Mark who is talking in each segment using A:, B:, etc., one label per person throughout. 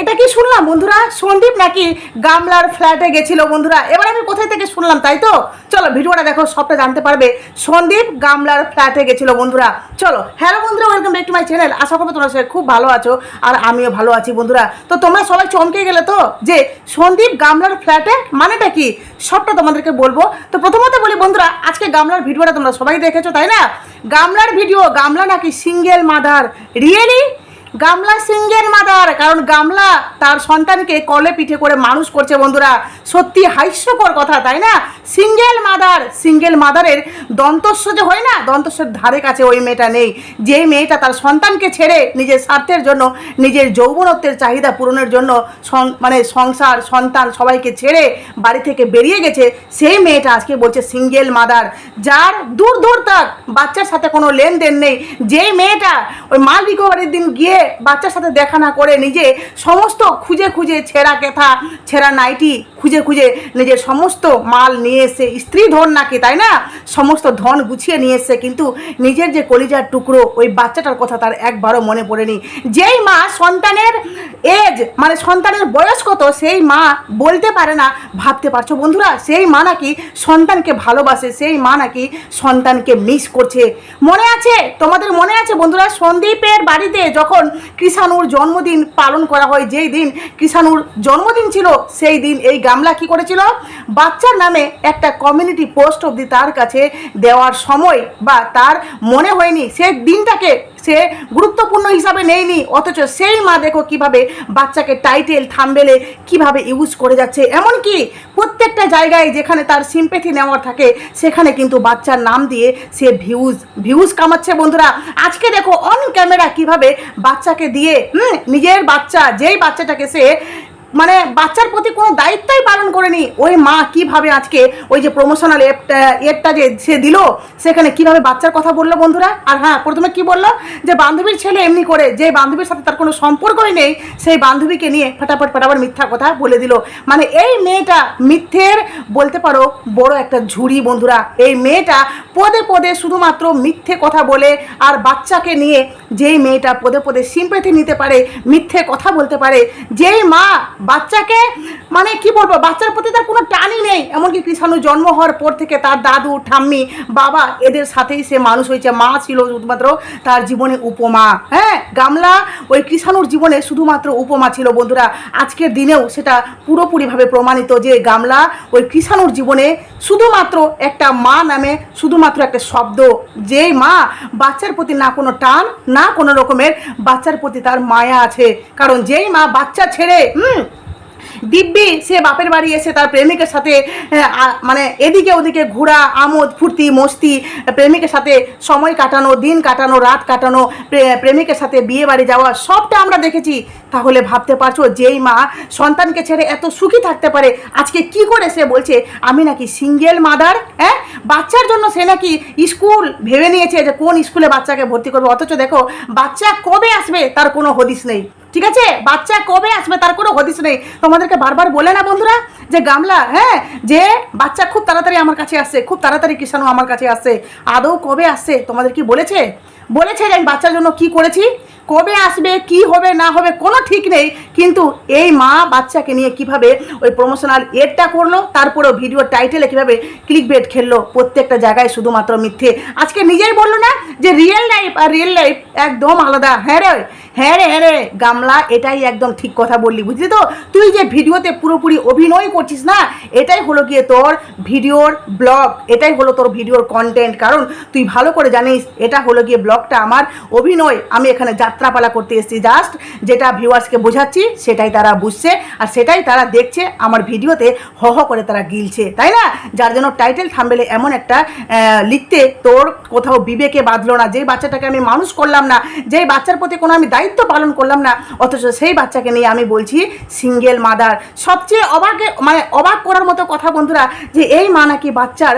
A: এটা কি শুনলাম বন্ধুরা? সন্দীপ নাকি গামলার ফ্ল্যাটে গেছিল বন্ধুরা? এবার আমি কোথায় থেকে শুনলাম, তাই তো? চলো, ভিডিওটা দেখো, সবটা জানতে পারবে। সন্দীপ গামলার ফ্ল্যাটে গেছিল বন্ধুরা। চলো হ্যালো বন্ধুরা welcome back to my channel আশা করব তোমরা সবাই খুব ভালো আছো, আর আমিও ভালো আছি বন্ধুরা। তো তোমরা সবাই চমকে গেলে তো? যে সন্দীপ গামলার ফ্ল্যাটে মানেটা কি? সবটা তোমাদেরকে বলব। তো প্রথমত বলি বন্ধুরা, আজকে গামলার ভিডিওটা তোমরা সবাই দেখেছ, তাই না? গামলার ভিডিও, গামলা নাকি সিঙ্গেল মাদার রিয়েলি গামলা সিঙ্গেল মাদার কারণ গামলা তার সন্তানকে কলে পিঠে করে মানুষ করছে বন্ধুরা। সত্যি হাস্যকর কথা, তাই না? সিঙ্গেল মাদার সিঙ্গেল মাদারের দন্তস্ব যে হয় না? দন্তস্বের ধারে কাছে ওই মেয়েটা নেই। যে মেয়েটা তার সন্তানকে ছেড়ে নিজের স্বার্থের জন্য, নিজের যৌবনত্বের চাহিদা পূরণের জন্য মানে সংসার, সন্তান সবাইকে ছেড়ে বাড়ি থেকে বেরিয়ে গেছে, সেই মেয়েটা আজকে বলছে সিঙ্গেল মাদার যার দূর দূর তাক, বাচ্চার সাথে কোনো লেনদেন নেই। যেই মেয়েটা ওই মাল রিকভারির দিন গিয়ে বাচ্চার সাথে দেখা না করে নিজে সমস্ত খুঁজে খুঁজে ছেঁড়া কেথা, ছেঁড়া নাইটি, খুঁজে খুঁজে নিজের সমস্ত মাল নিয়ে এসে, স্ত্রী ধন নাকি, তাই না? সমস্ত ধন গুছিয়ে নিয়ে এসছে কিন্তু নিজের যে কলিজার টুকরো, ওই বাচ্চাটার কথা তার একবারও মনে পড়েনি। যেই মা সন্তানের এজ মানে সন্তানের বয়স কত, সেই মা বলতে পারে না, ভাবতে পারছ বন্ধুরা? সেই মা নাকি সন্তানকে ভালোবাসে, সেই মা নাকি সন্তানকে মিস করছে। মনে আছে? তোমাদের মনে আছে বন্ধুরা? সন্দীপের বাড়িতে যখন কৃষাণুর জন্মদিন পালন করা হয়, যেই দিন কৃষাণুর জন্মদিন ছিল, সেই দিন এই গামলা কি করেছিল? বাচ্চার নামে একটা কমিউনিটি পোস্ট অবধি তার কাছে দেওয়ার সময় বা তার মনে হয়নি, সে দিনটাকে সে গুরুত্বপূর্ণ হিসাবে নেয়নি, অথচ সেই মা দেখো কীভাবে বাচ্চাকে টাইটেল থাম্বেলে কীভাবে ইউজ করে যাচ্ছে। এমনকি প্রত্যেকটা জায়গায় যেখানে তার সিম্পেথি নেওয়ার থাকে, সেখানে কিন্তু বাচ্চার নাম দিয়ে সে ভিউজ ভিউজ কামাচ্ছে বন্ধুরা। আজকে দেখো অন ক্যামেরা কীভাবে বাচ্চাকে দিয়ে নিজের বাচ্চা, যেই বাচ্চাটাকে সে মানে বাচ্চার প্রতি কোনো দায়িত্বই পালন করেনি। ওই মা কীভাবে আজকে ওই যে প্রমোশনাল এপটা যে সে দিল, সেখানে কীভাবে বাচ্চার কথা বলল বন্ধুরা? আর হ্যাঁ প্রথমে কি বলল? যে বান্ধবীর ছেলে এমনি করে, যে বান্ধবীর সাথে তার কোনো সম্পর্কই নেই, সেই বান্ধবীকে নিয়ে ফটাফট ফটাফট মিথ্যা কথা বলে দিল। মানে এই মেয়েটা মিথ্যের বলতে পারো বড় একটা ঝুড়ি বন্ধুরা। এই মেয়েটা পদে পদে শুধুমাত্র মিথ্যে কথা বলে আর বাচ্চাকে নিয়ে যেই মেয়েটা পদে পদে সিম্পেথি নিতে পারে, মিথ্যে কথা বলতে পারে, যেই মা বাচ্চাকে মানে কি বলব, বাচ্চার প্রতি তার কোনো টানই নেই। এমনকি কৃষাণু জন্ম হওয়ার পর থেকে তার দাদু, ঠাম্মি, বাবা, এদের সাথেই সে মানুষ হয়েছে। মা ছিল শুধুমাত্র তার জীবনে উপমা। হ্যাঁ গামলা ওই কৃষাণুর জীবনে শুধুমাত্র উপমা ছিল। বন্ধুরা, আজকের দিনেও সেটা পুরোপুরিভাবে প্রমাণিত যে গামলা ওই কৃষাণুর জীবনে শুধুমাত্র একটা মা নামে শুধুমাত্র একটা শব্দ। যেই মা বাচ্চার প্রতি না কোনো টান, না কোনো রকমের বাচ্চার প্রতি তার মায়া আছে। কারণ যেই মা বাচ্চা ছেড়ে, হুম দিব্যি, সে বাপের বাড়ি এসে তার প্রেমিকের সাথে মানে এদিকে ওদিকে ঘোরা আমোদ, ফুর্তি, মস্তি, প্রেমিকের সাথে সময় কাটানো, দিন কাটানো, রাত কাটানো প্রেমিকের সাথে বিয়ে বাড়ি যাওয়া, সবটা আমরা দেখেছি। তাহলে ভাবতে পারছ যেই মা সন্তানকে ছেড়ে এত সুখী থাকতে পারে, আজকে কি করে সে বলছে, আমি নাকি সিঙ্গেল মাদার হ্যাঁ? বাচ্চার জন্য সে নাকি স্কুল ভেবে নিয়েছে যে কোন স্কুলে বাচ্চাকে ভর্তি করবে? অথচ দেখো, বাচ্চা কবে আসবে? তার কোনো হদিস নেই। ঠিক আছে? বাচ্চা কবে আসবে তার কোনো হদিস নেই। তোমাদেরকে বারবার বলে না বন্ধুরা যে গামলা হ্যাঁ? যে বাচ্চা খুব তাড়াতাড়ি আমার কাছে আসছে খুব তাড়াতাড়ি কিষাণু আমার কাছে আসছে আদৌ কবে আসছে তোমাদের কি বলেছে? বলেছে যে আমি বাচ্চার জন্য কি করেছি? কবে আসবে, কি হবে, না হবে, কোনো ঠিক নেই। কিন্তু এই মা বাচ্চাকে নিয়ে কীভাবে ওই প্রমোশনাল এডটা করল, তারপরেও ভিডিও টাইটেলে কীভাবে ক্লিক বেট খেললো, প্রত্যেকটা জায়গায় শুধুমাত্র মিথ্যে। আজকে নিজেই বলল না যে রিয়েল লাইফ আর রিয়েল লাইফ একদম আলাদা। হ্যাঁ রে? হ্যাঁ রে হ্যাঁ রে গামলা, এটাই একদম ঠিক কথা বললি, বুঝলি তো? তুই যে ভিডিওতে পুরোপুরি অভিনয় করছিস না, এটাই হলো গিয়ে তোর ভিডিওর ব্লগ, এটাই হলো তোর ভিডিওর কন্টেন্ট কারণ তুই ভালো করে জানিস, এটা হলো গিয়ে ব্লগটা আমার অভিনয়। আমি এখানে যাত্রাপালা করতে এসেছি জাস্ট যেটা ভিউয়ার্সকে বোঝাচ্ছি, সেটাই তারা বুঝছে, আর সেটাই তারা দেখছে, আমার ভিডিওতে হ হ করে তারা গিলছে, তাই না? যার জন্য টাইটেল থাম্বেলে এমন একটা লিখতে তোর কোথাও বিবেকে বাঁধলো না যেই বাচ্চাটাকে আমি মানুষ করলাম না যেই বাচ্চার প্রতি কোনো আমি দায়িত্ব পালন করলাম না, অথচ সেই বাচ্চাকে নিয়ে আমি বলছি সিঙ্গেল মাদার সবচেয়ে অবাকে মানে অবাক করার মতো কথা বন্ধুরা, যে এই মা নাকি বাচ্চার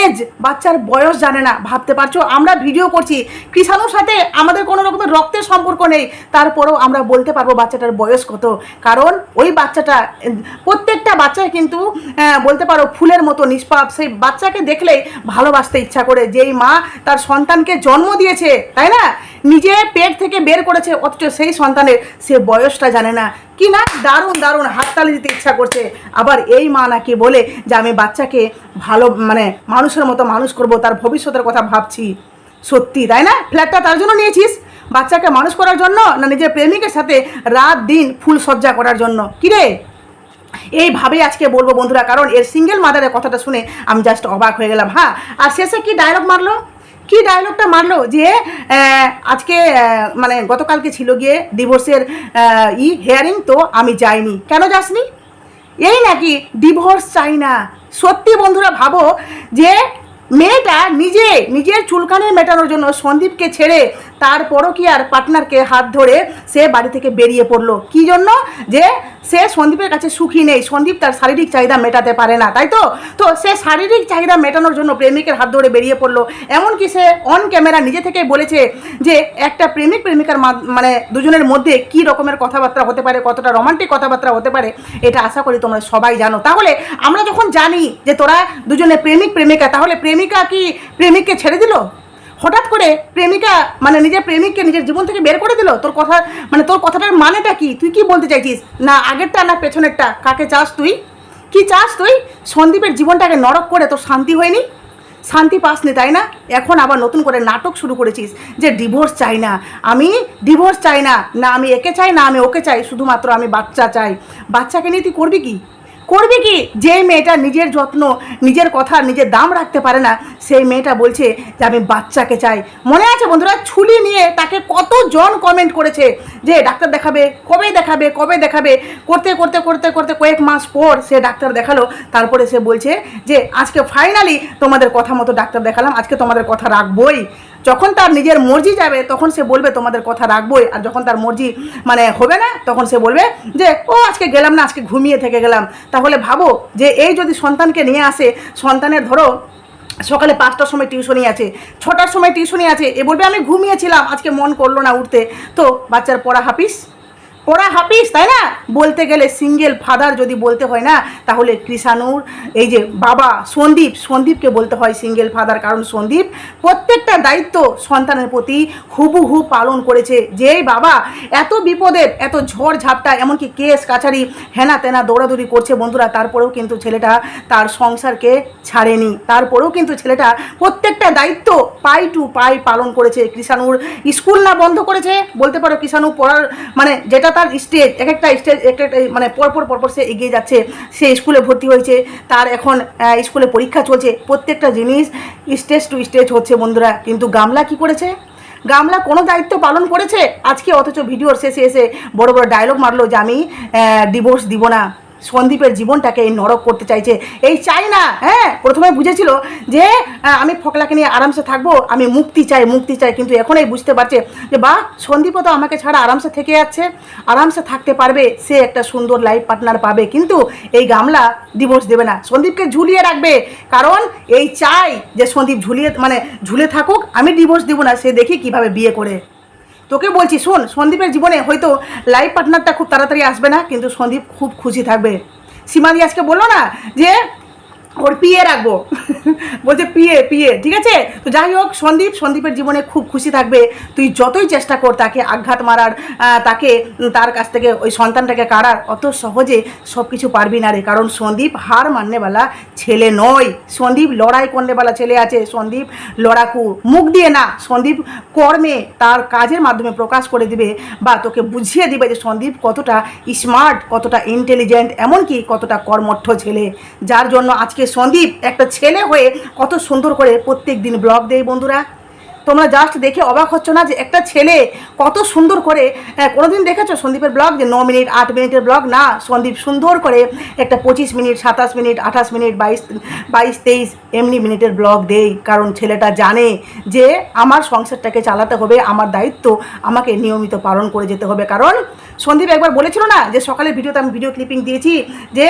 A: এজ বাচ্চার বয়স জানে না, ভাবতে পারছ? আমরা ভিডিও করছি। কৃষাণুর সাথে আমাদের কোনো রকমের রক্তের সম্পর্ক নেই। তারপরেও আমরা বলতে পারব বাচ্চাটার বয়স কত। কারণ ওই বাচ্চাটা, প্রত্যেকটা বাচ্চাই কিন্তু বলতে পারো ফুলের মতো নিষ্পাপ। সেই বাচ্চাকে দেখলেই ভালোবাসতে ইচ্ছা করে। যেই মা তার সন্তানকে জন্ম দিয়েছে, তাই না? নিজে পেট থেকে বের করেছে, অথচ সেই সন্তানের সে বয়সটা জানে না। কি না? দারুণ দারুণ, হাততালি দিতে ইচ্ছা করছে। আবার এই মা নাকি বলে যে, আমি বাচ্চাকে ভালো মানে মানুষের মতো মানুষ করব, তার ভবিষ্যতের কথা ভাবছি। সত্যি, তাই না? ফ্ল্যাটটা তার জন্য নিয়েছিস? বাচ্চাকে মানুষ করার জন্য না নিজের প্রেমিকের সাথে রাত দিন ফুল সজ্জা করার জন্য? কিরে এইভাবেই আজকে বলব বন্ধুরা, কারণ এর সিঙ্গেল মাদারের কথাটা শুনে আমি জাস্ট অবাক হয়ে গেলাম হ্যাঁ? আর শেষে কি ডায়লগ মারলো? কি ডায়লগটা মারলো যে আজকে মানে গতকালকে ছিল গিয়ে ডিভোর্সের ই হেয়ারিং তো আমি যাইনি। কেন যাসনি? এই নাকি ডিভোর্স চাই না। সত্যি বন্ধুরা ভাবো যে, মেয়েটা নিজে, নিজের চুলকানি মেটানোর জন্য সন্দীপকে ছেড়ে তারপরও কি আর পার্টনারকে হাত ধরে সে বাড়ি থেকে বেরিয়ে পড়ল? কি জন্য? যে সে সন্দীপের কাছে সুখী নেই। সন্দীপ তার শারীরিক চাহিদা মেটাতে পারে না, তাই তো? তো সে শারীরিক চাহিদা মেটানোর জন্য প্রেমিকের হাত ধরে বেরিয়ে পড়ল। এমনকি সে অন ক্যামেরা নিজে থেকে বলেছে যে, একটা প্রেমিক প্রেমিকার মানে দুজনের মধ্যে কি রকমের কথাবার্তা হতে পারে, কতটা রোমান্টিক কথাবার্তা হতে পারে, এটা আশা করি তোমরা সবাই জানো। তাহলে আমরা যখন জানি যে তোরা দুজনে প্রেমিক প্রেমিকা, তাহলে প্রেমিকা কি প্রেমিককে ছেড়ে দিল? হঠাৎ করে প্রেমিকা মানে নিজের প্রেমিককে নিজের জীবন থেকে বের করে দিল? তোর কথা মানে তোর কথাটার মানেটা কি? তুই কি বলতে চাইছিস? না, আগেরটা না পেছনেরটা? কাকে চাস তুই? কি চাস তুই? সন্দীপের জীবনটাকে নরক করে তোর শান্তি হয়নি? শান্তি পাসনি, তাই না? এখন আবার নতুন করে নাটক শুরু করেছিস যে ডিভোর্স চাই না। আমি ডিভোর্স চাই না। না, আমি একে চাই, না, আমি ওকে চাই। শুধুমাত্র আমি বাচ্চা চাই। বাচ্চাকে নিয়ে তুই করবি কি? করবি কি? যে মেয়েটা নিজের যত্ন, নিজের কথা, নিজের দাম রাখতে পারে না, সেই মেয়েটা বলছে যে আমি বাচ্চাকে চাই। মনে আছে বন্ধুরা? ছুলি নিয়ে তাকে কতজন কমেন্ট করেছে যে ডাক্তার দেখাবে, কবে দেখাবে কবে দেখাবে? করতে করতে করতে করতে কয়েক মাস পর সে ডাক্তার দেখাল। তারপরে সে বলছে যে, আজকে ফাইনালি তোমাদের কথা মতো ডাক্তার দেখালাম, আজকে তোমাদের কথা রাখবই। যখন তার নিজের মর্জি যাবে, তখন সে বলবে, তোমাদের কথা রাখবোই। আর যখন তার মর্জি মানে হবে না, তখন সে বলবে যে, ও, আজকে গেলাম না, আজকে ঘুমিয়ে থেকে গেলাম। তাহলে ভাবো যে, এই যদি সন্তানকে নিয়ে আসে, সন্তানের ধরো, সকালে পাঁচটার সময় টিউশনই আছে, ছটার সময় টিউশনই আছে, এ বলবে, আমি ঘুমিয়েছিলাম, আজকে মন করল না উঠতে। তো বাচ্চার পড়া হাফিস? পড়া হাফিস তাই না? বলতে গেলে সিঙ্গেল ফাদার যদি বলতে হয় না, তাহলে কৃষাণুর, এই যে বাবা সন্দীপ, সন্দীপকে বলতে হয় সিঙ্গেল ফাদার কারণ সন্দীপ প্রত্যেকটা দায়িত্ব সন্তানের প্রতি হুবহু পালন করেছে। যেই বাবা এত বিপদের, এত ঝড় ঝাপটা, এমনকি কেস কাছারি হেনা তেনা দৌড়াদৌড়ি করছে বন্ধুরা, তারপরেও কিন্তু ছেলেটা তার সংসারকে ছাড়েনি। তারপরেও কিন্তু ছেলেটা প্রত্যেকটা দায়িত্ব পাই টু পাই পালন করেছে কৃষাণুর। স্কুল না বন্ধ করেছে? বলতে পারো কৃষাণু পড়ার মানে যেটা তার স্টেজ এক একটা স্টেজ এক একটা মানে পরপর পরপর সে এগিয়ে যাচ্ছে, সে স্কুলে ভর্তি হয়েছে, তার এখন স্কুলে পরীক্ষা চলছে, প্রত্যেকটা জিনিস স্টেজ টু স্টেজ হচ্ছে বন্ধুরা। কিন্তু গামলা কি করেছে? গামলা কোনো দায়িত্ব পালন করেছে? আজকে অথচ ভিডিওর শেষে এসে বড় বড় ডায়লগ মারলো যে আমি ডিভোর্স দিব না। সন্দীপের জীবনটাকে এই নরক করতে চাইছে। এই চাই না হ্যাঁ প্রথমে বুঝেছিল যে আমি ফকলাকে নিয়ে আরামসে থাকব, আমি মুক্তি চাই মুক্তি চাই, কিন্তু এখন এই বুঝতে পারছে যে বা সন্দীপও তো আমাকে ছাড়া আরামসে থেকে যাচ্ছে, আরামসে থাকতে পারবে, সে একটা সুন্দর লাইফ পার্টনার পাবে, কিন্তু এই গামলা ডিভোর্স দেবে না। সন্দীপকে ঝুলিয়ে রাখবে, কারণ এই চাই যে সন্দীপ ঝুলিয়ে মানে ঝুলে থাকুক, আমি ডিভোর্স দিব না, সে দেখি কীভাবে বিয়ে করে। তোকে বলছি, শোন, সন্দীপের জীবনে হয়তো লাইফ পার্টনারটা খুব তাড়াতাড়ি আসবে না, কিন্তু সন্দীপ খুব খুশি থাকবে। সীমাদি আজকে বলল না যে ওর পিয়ে রাখব। বলছে, পিয়ে পিয়ে, ঠিক আছে? তো যাই হোক, সন্দীপ, সন্দীপের জীবনে খুব খুশি থাকবে। তুই যতই চেষ্টা কর তাকে আঘাত মারার তাকে, তার কাছ থেকে ওই সন্তানটাকে কাড়ার, অত সহজে সব কিছু পারবি না রে। কারণ সন্দীপ হার মাননেওয়ালা ছেলে নয়। সন্দীপ লড়াই করনেওয়ালা ছেলে আছে। সন্দীপ লড়াকু। মুখ দিয়ে না, সন্দীপ কর্মে তার কাজের মাধ্যমে প্রকাশ করে দিবে বা তোকে বুঝিয়ে দিবে যে সন্দীপ কতটা স্মার্ট কতটা ইন্টেলিজেন্ট এমনকি কতটা কর্মঠ ছেলে। যার জন্য আজকে সন্দীপ একটা ছেলে হয়ে কত সুন্দর করে প্রত্যেক দিন ব্লগ দেয় বন্ধুরা। তোমরা জাস্ট দেখে অবাক হচ্ছ না যে একটা ছেলে কত সুন্দর করে আহ, কোনোদিন দেখেছ সন্দীপের ব্লগ যে ন মিনিট আট মিনিটের ব্লগ না সন্দীপ সুন্দর করে একটা পঁচিশ মিনিট সাতাশ মিনিট আঠাশ মিনিট বাইশ বাইশ তেইশ এমনি মিনিটের ব্লগ দেই কারণ ছেলেটা জানে যে আমার সংসারটাকে চালাতে হবে আমার দায়িত্ব আমাকে নিয়মিত পালন করে যেতে হবে। কারণ সন্দীপ একবার বলেছিল না যে সকালের ভিডিওতে আমি ভিডিও ক্লিপিং দিয়েছি, যে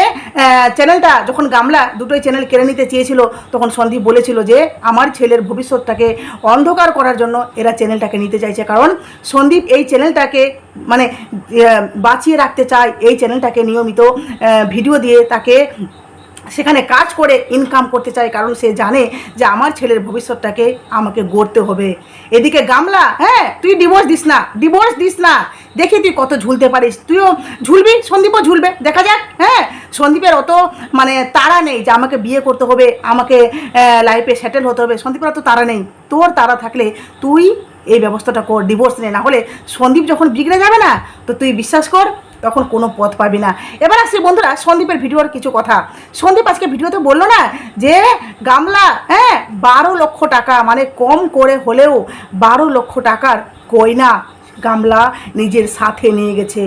A: চ্যানেলটা যখন গামলা দুটোই চ্যানেল কেড়ে নিতে চেয়েছিল, তখন সন্দীপ বলেছিল যে আমার ছেলের ভবিষ্যৎটাকে অন্ধকার করার জন্য এরা চ্যানেলটাকে নিতে চাইছে। কারণ সন্দীপ এই চ্যানেলটাকে মানে বাঁচিয়ে রাখতে চায়, এই চ্যানেলটাকে নিয়মিত ভিডিও দিয়ে তাকে সেখানে কাজ করে ইনকাম করতে চায়, কারণ সে জানে যে আমার ছেলের ভবিষ্যৎটাকে আমাকে গড়তে হবে। এদিকে গামলা হ্যাঁ তুই ডিভোর্স দিস না ডিভোর্স দিস না। দেখি তুই কত ঝুলতে পারিস। তুইও ঝুলবি, সন্দীপও ঝুলবে, দেখা যাক হ্যাঁ। সন্দীপের অত মানে তাড়া নেই যে আমাকে বিয়ে করতে হবে, আমাকে লাইফে সেটেল হতে হবে। সন্দীপের অত তারা নেই। তোর তারা থাকলে তুই এই ব্যবস্থাটা কর ডিভোর্স নে। না হলে সন্দীপ যখন বিগড়ে যাবে না, তো তুই বিশ্বাস কর তখন কোনো পথ পাবি না। এবার আসছি বন্ধুরা সন্দীপের ভিডিওর কিছু কথা। সন্দীপ আজকে ভিডিওতে বলল না যে, গামলা হ্যাঁ বারো লক্ষ টাকা মানে কম করে হলেও বারো লক্ষ টাকার গয়না গামলা নিজের সাথে নিয়ে গেছে।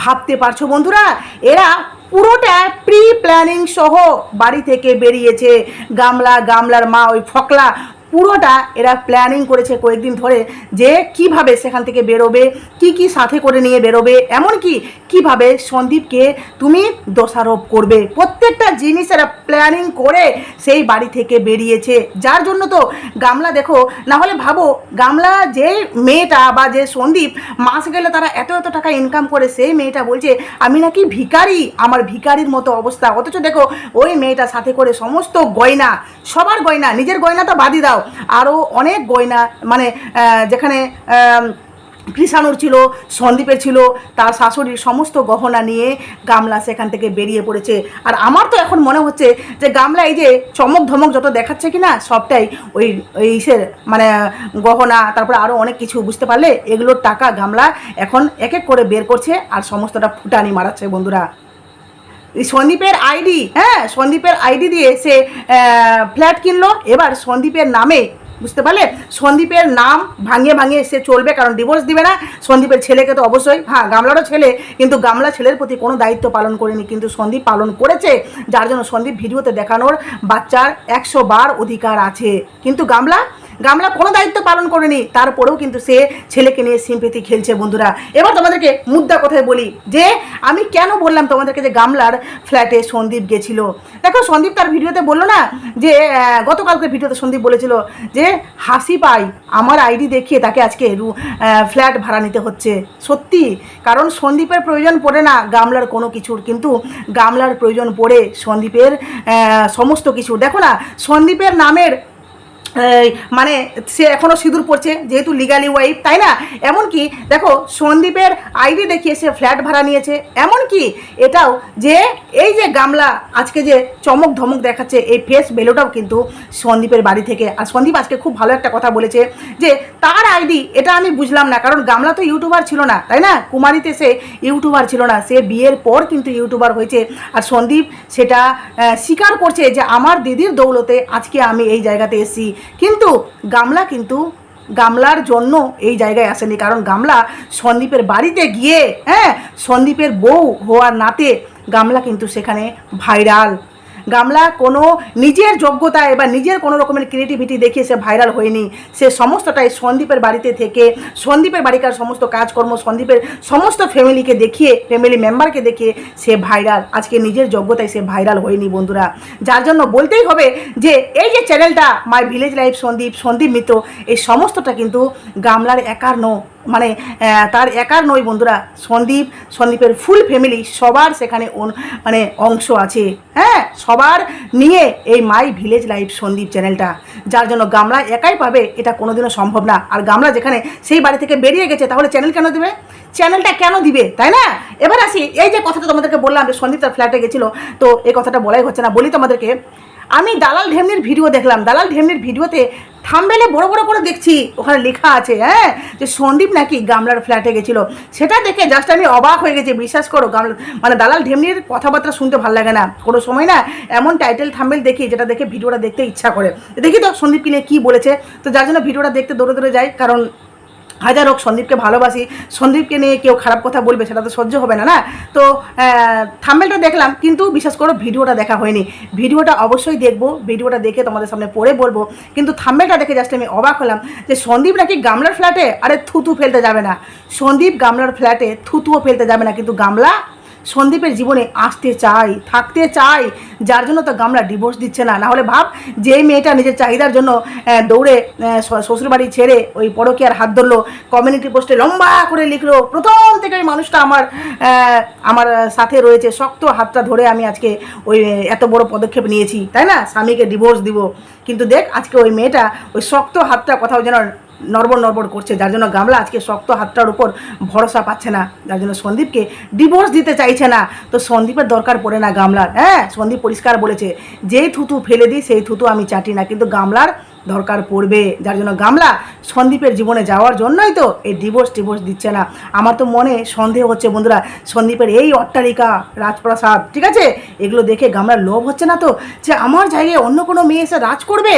A: ভাবতে পারছ বন্ধুরা? এরা পুরোটা প্রি প্ল্যানিং সহ বাড়ি থেকে বেরিয়েছে। গামলা, গামলার মা ওই ফকলা পুরোটা এরা প্ল্যানিং করেছে কয়েকদিন ধরে যে কীভাবে সেখান থেকে বেরোবে, কি কি সাথে করে নিয়ে বেরোবে, এমনকি কীভাবে সন্দীপকে তুমি দোষারোপ করবে। প্রত্যেকটা জিনিস এরা প্ল্যানিং করে সেই বাড়ি থেকে বেরিয়েছে। যার জন্য তো গামলা দেখো, না হলে ভাবো গামলা যে মেয়েটা বা যে সন্দীপ মাস গেলে তারা এত এত টাকা ইনকাম করে, সেই মেয়েটা বলছে, আমি নাকি ভিখারি, আমার ভিখারির মতো অবস্থা। অথচ দেখো ওই মেয়েটা সাথে করে সমস্ত গয়না, সবার গয়না, নিজের গয়না তো বাদই দাও। আরও অনেক গয়না মানে যেখানে কৃষাণুর ছিল, সন্দীপের ছিল, তার শাশুড়ির সমস্ত গহনা নিয়ে গামলা সেখান থেকে বেরিয়ে পড়েছে। আর আমার তো এখন মনে হচ্ছে যে গামলা এই যে চমক ধমক যত দেখাচ্ছে কি না সবটাই ওই ওই ইসের মানে গহনা, তারপরে আরও অনেক কিছু বুঝতে পারলে এগুলোর টাকা গামলা এখন এক এক করে বের করছে আর সমস্তটা ফুটানি মারাচ্ছে বন্ধুরা। সন্দীপের আইডি হ্যাঁ সন্দীপের আইডি দিয়ে সে ফ্ল্যাট কিনলো। এবার সন্দীপের নামে, বুঝতে পারলে? সন্দীপের নাম ভাঙিয়ে ভাঙিয়ে সে চলবে, কারণ ডিভোর্স দিবে না। সন্দীপের ছেলেকে তো অবশ্যই হ্যাঁ গামলারও ছেলে, কিন্তু গামলা ছেলের প্রতি কোনো দায়িত্ব পালন করেনি। কিন্তু সন্দীপ পালন করেছে, যার জন্য সন্দীপ ভিডিওতে দেখানোর বাচ্চার একশো বার অধিকার আছে। কিন্তু গামলা গামলা কোনো দায়িত্ব পালন করেনি। তারপরেও কিন্তু সে ছেলেকে নিয়ে সিম্পেথি খেলছে বন্ধুরা। এবার তোমাদেরকে মুদ্রা কথায় বলি যে, আমি কেন বললাম তোমাদেরকে যে গামলার ফ্ল্যাটে সন্দীপ গেছিল? দেখো, সন্দীপ তার ভিডিওতে বলল না যে গতকালকে ভিডিওতে সন্দীপ বলেছিল যে, হাসি পাই, আমার আইডি দেখিয়ে তাকে আজকে ফ্ল্যাট ভাড়া নিতে হচ্ছে। সত্যি, কারণ সন্দীপের প্রয়োজন পড়ে না গামলার কোনো কিছুর, কিন্তু গামলার প্রয়োজন পড়ে সন্দীপের সমস্ত কিছু দেখো না, সন্দীপের নামের মানে সে এখনও সিঁদুর পড়ছে যেহেতু লিগালি ওয়াইফ তাই না? এমনকি, দেখো, সন্দীপের আইডি দেখিয়ে সে ফ্ল্যাট ভাড়া নিয়েছে। এমনকি এটাও যে, এই যে গামলা, আজকে যে চমক ধমক দেখাচ্ছে, এই ফেস ভ্যালুটাও কিন্তু সন্দীপের বাড়ি থেকে। আর সন্দীপ আজকে খুব ভালো একটা কথা বলেছে যে, তার আইডি এটা আমি বুঝলাম না, কারণ গামলা তো ইউটিউবার ছিল না, তাই না? কুমারীতে সে ইউটিউবার ছিল না, সে বিয়ের পর কিন্তু ইউটিউবার হয়েছে। আর সন্দীপ সেটা স্বীকার করছে যে, আমার দিদির দৌলতে আজকে আমি এই জায়গাতে এসেছি কিন্তু গামলা কিন্তু গামলার জন্য এই জায়গায় আসেনি। কারণ গামলা সন্দীপের বাড়িতে গিয়ে হ্যাঁ সন্দীপের বউ হওয়ার নাতে গামলা কিন্তু সেখানে ভাইরাল। গামলা কোনো নিজের যোগ্যতায় বা নিজের কোনো রকমের ক্রিয়েটিভিটি দেখিয়ে সে ভাইরাল হয়নি। সে সমস্তটাই সন্দীপের বাড়িতে থেকে, সন্দীপের বাড়িকার সমস্ত কাজকর্ম, সন্দীপের সমস্ত ফ্যামিলিকে দেখিয়ে ফ্যামিলি মেম্বারকে দেখিয়ে সে ভাইরাল আজকে নিজের যোগ্যতায় সে ভাইরাল হয়নি বন্ধুরা। যার জন্য বলতেই হবে যে, এই যে চ্যানেলটা my village life Sandeep Sandeep Mitra, এই সমস্তটা কিন্তু গামলার একার নো মানে তার একার নয় বন্ধুরা, সন্দীপ, সন্দীপের ফুল ফ্যামিলি সবার সেখানে মানে অংশ আছে। হ্যাঁ সবার নিয়ে এই মাই ভিলেজ লাইফ সন্দীপ চ্যানেলটা। যার জন্য গামলা একাই পাবে, এটা কোনোদিনও সম্ভব না। আর গামলা যেখানে সেই বাড়ি থেকে বেরিয়ে গেছে, তাহলে চ্যানেল কেন দেবে? চ্যানেলটা কেন দিবে, তাই না? এবার আসি, এই যে কথাটা তোমাদেরকে বললাম যে সন্দীপ তার ফ্ল্যাটে গেছিল, তো এই কথাটা বলাই হচ্ছে না। বলি তোমাদেরকে, আমি দালাল ঢেমনির ভিডিও দেখলাম। দালাল ঢেমনির ভিডিওতে থামবেলে বড় বড় করে দেখছি, ওখানে লেখা আছে হ্যাঁ? যে সন্দীপ নাকি গামলার ফ্ল্যাটে গেছিল। সেটা দেখে জাস্ট আমি অবাক হয়ে গেছি, বিশ্বাস করো, গামলা মানে দালাল ঢেমনির কথাবার্তা শুনতে ভালো লাগে না। কোনো সময় না এমন টাইটেল থামবেল দেখি, যেটা দেখে ভিডিওটা দেখতে ইচ্ছা করে। দেখি তো সন্দীপ কিনে কী বলেছে। তো যার জন্য ভিডিওটা দেখতে দৌড়ে দৌড়ে যাই, কারণ হাজার হোক, সন্দীপকে ভালোবাসি, সন্দীপকে নিয়ে কেউ খারাপ কথা বলবে, সেটা তো সহ্য হবে না না? তো থাম্বেলটা দেখলাম, কিন্তু বিশেষ করে ভিডিওটা দেখা হয়নি। ভিডিওটা অবশ্যই দেখব, ভিডিওটা দেখে তোমাদের সামনে পড়ে বলব, কিন্তু থাম্বেলটা দেখে জাস্ট আমি অবাক হলাম যে সন্দীপ নাকি গামলার ফ্ল্যাটে আরে থুতু ফেলতে যাবে না। সন্দীপ গামলার ফ্ল্যাটে থুতুও ফেলতে যাবে না, কিন্তু গামলা সন্দীপের জীবনে আসতে চাই, থাকতে চাই, যার জন্য তো গামলা ডিভোর্স দিচ্ছে না। নাহলে ভাব যে মেয়েটা নিজের চাহিদার জন্য দৌড়ে শ্বশুরবাড়ি ছেড়ে ওই পরকীয়ার হাত ধরলো কমিউনিটি পোস্টে লম্বা করে লিখলো, প্রথম থেকে ওই মানুষটা আমার আমার সাথে রয়েছে, শক্ত হাতটা ধরে আমি আজকে ওই, এত বড় পদক্ষেপ নিয়েছি। তাই না? স্বামীকে ডিভোর্স দিব। কিন্তু দেখ, আজকে ওই মেয়েটা ওই শক্ত হাতটা কোথাও যেন নড়বড় নড়বড় করছে, যার জন্য গামলা আজকে শক্ত হাতটার উপর ভরসা পাচ্ছে না, যার জন্য সন্দীপকে ডিভোর্স দিতে চাইছে না। তো সন্দীপের দরকার পড়ে না গামলার হ্যাঁ? সন্দীপ পরিষ্কার বলেছে, যেই থুতু ফেলে দিই, সেই থুতু আমি চাটি না, কিন্তু গামলার দরকার পড়বে। যার জন্য গামলা সন্দীপের জীবনে যাওয়ার জন্যই তো এই ডিভোর্স টিভোর্স দিচ্ছে না। আমার তো মনে সন্দেহ হচ্ছে বন্ধুরা, সন্দীপের এই অট্টালিকা, রাজপ্রাসাদ, ঠিক আছে? এগুলো দেখে গামলার লোভ হচ্ছে না তো? যে আমার জায়গায় অন্য কোনো মেয়ে এসে রাজ করবে?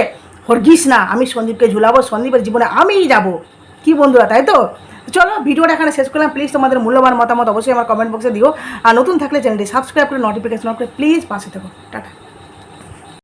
A: হরগিস না, আমি সন্দীপকে ঝুলাবো, সন্দীপের জীবনে আমিই যাব। কি বন্ধুরা, তাই তো? চলো, ভিডিওটা এখানে শেষ করলাম। প্লিজ তোমাদের মূল্যবান মতামত অবশ্যই আমার কমেন্ট বক্সে দিও। আর নতুন থাকলে চ্যানেলটি সাবস্ক্রাইব করে নোটিফিকেশন করে প্লিজ পাশে থেকো। টাটা।